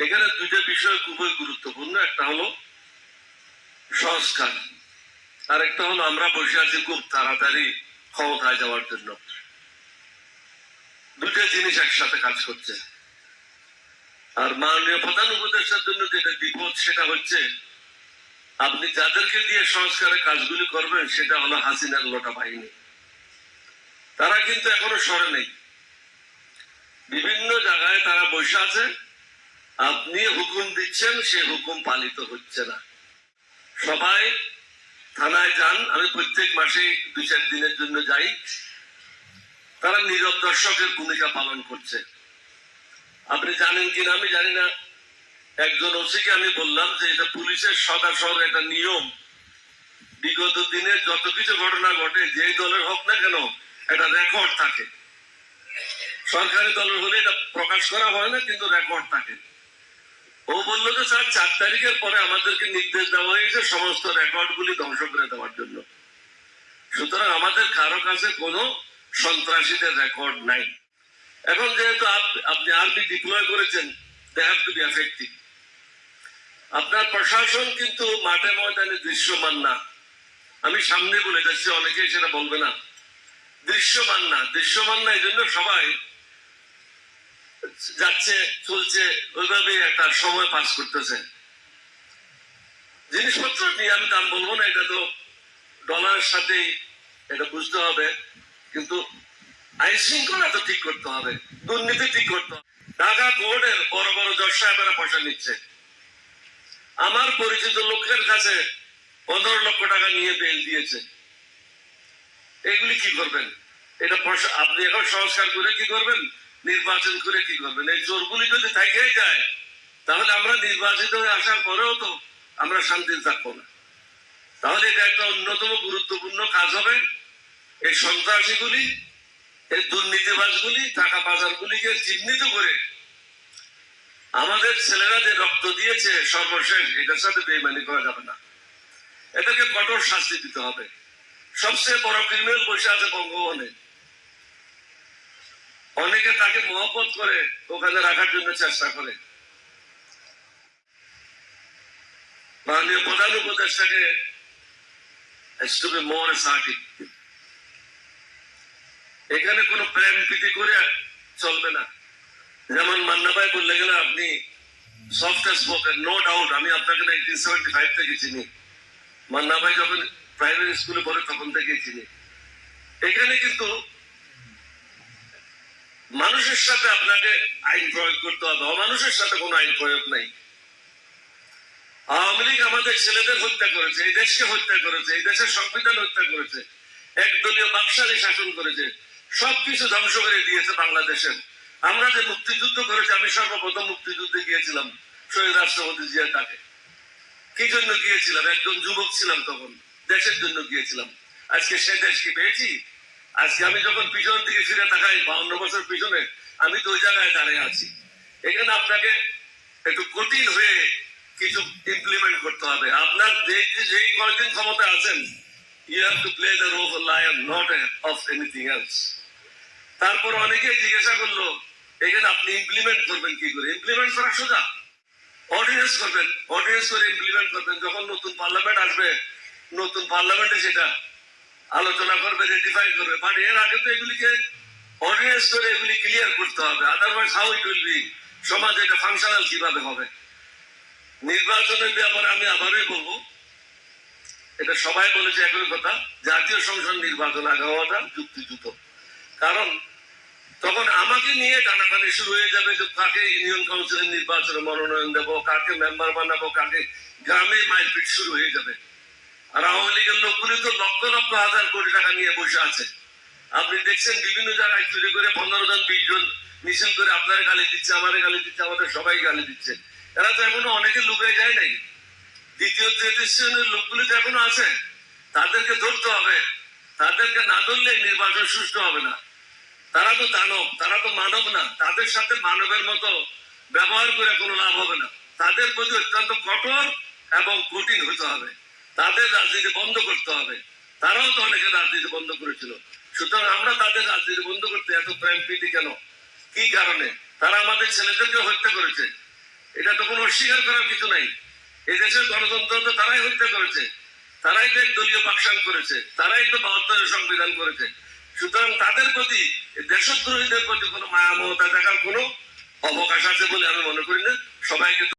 এখানে দুইটা বিষয় খুবই গুরুত্বপূর্ণ। একটা হলো সংস্কার আর একটা হলো আমরা বসে আছি খুব তাড়াতাড়ি ক্ষমতায় যাওয়ার জন্য। দুটো জিনিস একসাথে কাজ করছে। আর মাননীয় প্রধান উপদেষ্টার জন্য যেটা বিপদ, সেটা হচ্ছে আপনি যাদেরকে দিয়ে সংস্কারের কাজগুলি করবেন, সেটা হলো হাসিনার লোটা বাহিনী। তারা কিন্তু এখনও সরে নেই। বিভিন্ন জায়গায় তারা বসে আছে। আপনি হুকুম দিচ্ছেন, সে হুকুম পালিত হচ্ছে না। সবাই থানায় যান, আমি প্রত্যেক মাসে দু চার দিনের জন্য যাই। তারা নীরব দর্শকের ভূমিকা পালন করছে। আপনি জানেন কিনা, আমি জানি না। একজন ওসিকে আমি বললাম যে, এটা পুলিশের সদাসর একটা নিয়ম। বিগত দিনে যত কিছু ঘটনা ঘটে, যে দলের হোক না কেন, একটা রেকর্ড থাকে। সরকারি দলের হলে এটা প্রকাশ করা হয় না, কিন্তু রেকর্ড থাকে। ও বলল যে, স্যার, চার তারিখের পরে আমাদেরকে নির্দেশ দেওয়া হয়েছে সমস্ত রেকর্ড গুলি ধ্বংস করে দেওয়ার জন্য। সুতরাং আমাদের কারও কাছে কোনো সন্ত্রাসীদের রেকর্ড নাই। এখন যেহেতু আপনি আর্মি ডিপ্লয় করেছেন টু আপনার প্রশাসন কিন্তু মাঠে ময়দানে দৃশ্যমান না। আমি সামনে বলে যাচ্ছি, অনেকেই সেটা বলবে না। দৃশ্যমান না। দৃশ্যমান না এই জন্য সবাই যাচ্ছে, চলছে ওইভাবে একটা সময় পাস করতেছে। জিনিসপত্র নিয়ে আমি দাম বলব না, এটা তো ডলারের সাথেই এটা বুঝতে হবে, কিন্তু আইন শৃঙ্খলা তো ঠিক করতে হবে, দুর্নীতি ঠিক করতে হবে। ঢাকা কোর্টের বড় বড় জজ সাহেবেরা পয়সা নিচ্ছে। আমার পরিচিত লোকের কাছে পনেরো লক্ষ টাকা নিয়ে বেল দিয়েছে। এগুলি কি করবেন? এটা আপনি এখন সংস্কার করে কি করবেন? নির্বাচন করে কি করবেন? এই চোরগুলি যদি থেকেই যায়, তাহলে আমরা নির্বাচিত হয়ে আসার পরেও তো আমরা শান্তিতে থাকব না। তাহলে এটা একটা অন্যতম গুরুত্বপূর্ণ কাজ হবে। এই সন্ত্রাসীগুলি, এই দুর্নীতিবাজগুলি, টাকা পাচারগুলিকে চিহ্নিত করে আমাদের ছেলেরা যে রক্ত দিয়েছে সর্বশেষ, এটার সাথে বেইমানি করা যাবে না। এদেরকে কঠোর শাস্তি দিতে হবে। সবচেয়ে বড় ক্রিমিনাল বসে আছে বঙ্গভবনে অনেকে তাকে মহব্বত করে ওখানে রাখার জন্য চেষ্টা করে। মাননীয় প্রধান উপদেষ্টাকে সাকিব এখানে কোনো প্রেম প্রীতি করে চলবে না। যেমন মান্না ভাই বললে গেলে আপনি সফট স্পোকেন নো ডাউট আমি আপনাকে নাইনটিন সেভেন্টি ফাইভ থেকে চিনি। মান্না ভাই যখন প্রাইমারি স্কুলে পড়ে তখন থেকে চিনি। এখানে কিন্তু মানুষের সাথে আপনাকে আইন প্রয়োগ করতে হবে। অমানুষের সাথে কোনো আইন প্রয়োগ নাই। আওয়ামী লীগ আমাদের ছেলেদের হত্যা করেছে, এই দেশকে হত্যা করেছে, এই দেশের সংবিধান হত্যা করেছে, একদলীয় বাকশালী শাসন করেছে, সবকিছু ধ্বংস করে দিয়েছে বাংলাদেশের। আমরা যে মুক্তিযুদ্ধ করেছি, আমি সর্বপ্রথম মুক্তিযুদ্ধে গিয়েছিলাম শহীদ রাষ্ট্রপতি জিয়া তাকে কি জন্য গিয়েছিলাম? একজন যুবক ছিলাম তখন, দেশের জন্য গিয়েছিলাম। আজকে সে দেশ কি পেয়েছি আজকে আমি যখন পিছন দিকে ফিরে তাকাই, বাউন্ন বছর পিছনে, আমি তো ওই জায়গায় দাঁড়িয়ে আছি। এখানে আপনাকে একটু কঠিন হয়ে কিছু ইমপ্লিমেন্ট করতে হবে। আপনার যেই কয়েকদিন ক্ষমতা আছেন you have to play the role lion not of anything else তারপর অনেকেই জিজ্ঞাসা করল, এখানে আপনি ইমপ্লিমেন্ট করবেন কি করে? ইমপ্লিমেন্ট করা সোজা। অর্ডিনেন্স করবেন। অর্ডিনেন্স করে ইমপ্লিমেন্ট করবেন। যখন নতুন পার্লামেন্ট আসবে, নতুন পার্লামেন্টে সেটা আলোচনা করবে রেটিফাই করবে। বাট এর আগে তো এগুলিকে অর্ডিনেন্স করে এগুলি ক্লিয়ার করতে হবে। Otherwise how it will be সমাজ এটা ফাংশনাল কীভাবে হবে? নির্বাচনের ব্যাপারে আমি আবারই বলব, এটা সবাই বলেছে একই কথা, জাতীয় সংসদ নির্বাচন আগে হওয়াটা যুক্তিযুত কারণ তখন আমাকে নিয়ে টানাটানি শুরু হয়ে যাবে যে কাকে ইউনিয়ন কাউন্সিলের নির্বাচনে মনোনয়ন দেবো, কাকে মেম্বার বানাবো, কাকে গ্রামে মাইলপিট শুরু হয়ে যাবে। আর আওয়ামী লীগের লোকগুলি তো লক্ষ লক্ষ হাজার কোটি টাকা নিয়ে বসে আছে। আপনি দেখছেন বিভিন্ন জায়গায় চুরি করে পনেরো জন, বিশ জন মিছিল করে আপনার গালি দিচ্ছে, আমার গালি দিচ্ছে, আমাদের সবাই গালি দিচ্ছে। এরা তো এখনও অনেকে লুকিয়ে যায় নাই। দ্বিতীয়, তৃতীয় শ্রেণির লোকগুলি তো এখনও আছে। তাদেরকে ধরতে হবে। তাদেরকে না ধরলে নির্বাচন সুষ্ঠু হবে না। তারা তো দানব, তারা তো মানব না। তাদের সাথে মানবের মতো ব্যবহার করে কোনো লাভ হবে না। তাদের প্রতি অত্যন্ত কঠোর এবং কঠিন হতে হবে। তাদের রাজনীতি বন্ধ করতে হবে। তারাও তো অনেকে রাজনীতি বন্ধ করেছিল। সুতরাং আমরা তাদের রাজনীতি বন্ধ করতে এত প্রেম প্রীতি কেন? কি কারণে? তারা আমাদের ছেলেদেরকে হত্যা করেছে। এটা তো কোনো অস্বীকার করার কিছু নাই। এই দেশের গণতন্ত্র তো তারাই হত্যা করেছে। তারাই তো দলীয় বাকশাল করেছে। তারাই তো বাহাত্তরের সংবিধান করেছে। সুতরাং তাদের প্রতি দেশদ্রোহীদের প্রতি কোনো মায়া মমতা দেখার কোনো অবকাশ আছে বলে আমি মনে করি না। সবাইকে